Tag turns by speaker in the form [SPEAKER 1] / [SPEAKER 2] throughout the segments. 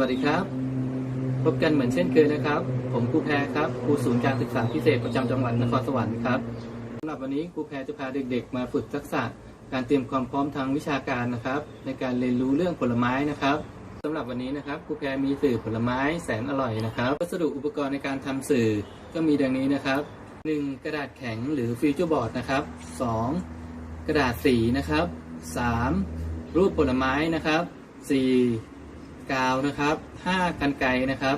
[SPEAKER 1] วัสดีครับ พบกันเหมือนเช่นเคยนะครับ ผมครูแพรครับครูศูนย์การศึกษาพิเศษประจำจังหวัดนครสวรรค์ครับสำหรับวันนี้ครูแพรจะพาเด็ก ๆ มาฝึกทักษะการเตรียมความพร้อมทางวิชาการนะครับ ในการเรียนรู้เรื่องผลไม้นะครับสำหรับวันนี้นะครับครูแพรมีสื่อผลไม้แสนอร่อยนะครับ วัสดุอุปกรณ์ในการทำสื่อก็มีดังนี้นะครับ 1. กระดาษแข็งหรือฟิวเจอร์บอร์ดนะครับ 2. กระดาษสีนะครับ 3. รูปผลไม้นะครับ 4. กาวนะครับ 5 กันไกนะครับ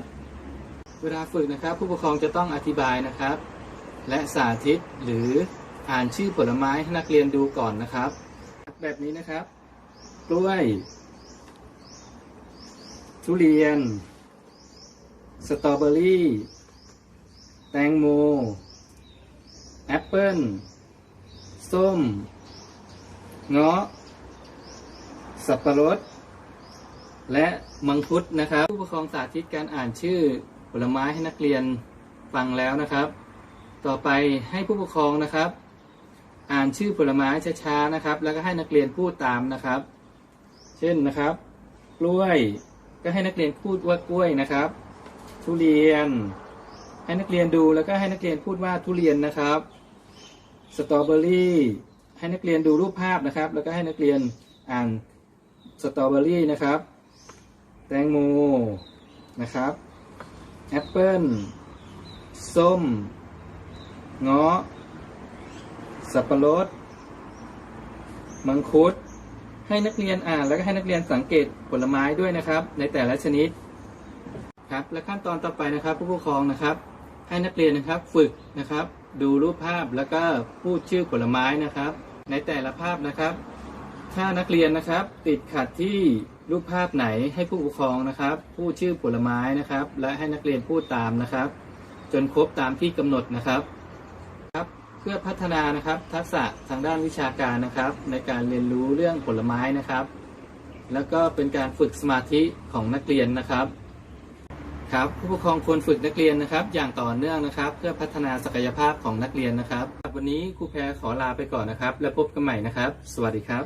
[SPEAKER 1] เวลาฝึกนะครับ ผู้ปกครองจะต้องอธิบายนะครับ และสาธิตหรืออ่านชื่อผลไม้ให้นักเรียนดูก่อนนะครับ แบบนี้นะครับ กล้วย ทุเรียน สตรอเบอรี่ แตงโม แอปเปิ้ล ส้ม เงาะ สับปะรด และมังคุดนะครับ ผู้ปกครองสาธิตการอ่านชื่อผลไม้ให้นักเรียนฟังแล้วนะครับ ต่อไปให้ผู้ปกครองนะครับ อ่านชื่อผลไม้ช้าๆนะครับ แล้วก็ให้นักเรียนพูดตามนะครับ เช่นนะครับ กล้วยก็ให้นักเรียนพูดว่ากล้วยนะครับ ทุเรียน ให้นักเรียนดูแล้วก็ให้นักเรียนพูดว่าทุเรียนนะครับ สตรอเบอรี่ให้นักเรียนดูรูปภาพนะครับ แล้วก็ให้นักเรียนอ่านสตรอเบอรี่นะครับ แตงโมนะครับแอปเปิ้ลส้มเงาะสับปะรด มังคุด ให้นักเรียนอ่านแล้วก็ให้นักเรียนสังเกตผลไม้ด้วยนะครับ ในแต่ละชนิดครับ และขั้นตอนต่อไปนะครับ ผู้ปกครองนะครับ ให้นักเรียนนะครับฝึกนะครับ ดูรูปภาพแล้วก็พูดชื่อผลไม้นะครับ ในแต่ละภาพนะครับ ถ้านักเรียนนะครับ ติดขัดที่ รูปภาพไหนให้ผู้ปกครองนะครับ พูดชื่อผลไม้นะครับ และให้นักเรียนพูดตามนะครับ จนครบตามที่กำหนดนะครับครับ เพื่อพัฒนานะครับ ทักษะทางด้านวิชาการนะครับ ในการเรียนรู้เรื่องผลไม้นะครับ แล้วก็เป็นการฝึกสมาธิของนักเรียนนะครับครับผู้ปกครองควรฝึกนักเรียนนะครับ อย่างต่อเนื่องนะครับ เพื่อพัฒนาศักยภาพของนักเรียนนะครับ วันนี้ครูแพรขอลาไปก่อนนะครับ แล้วพบกันใหม่นะครับ สวัสดีครับ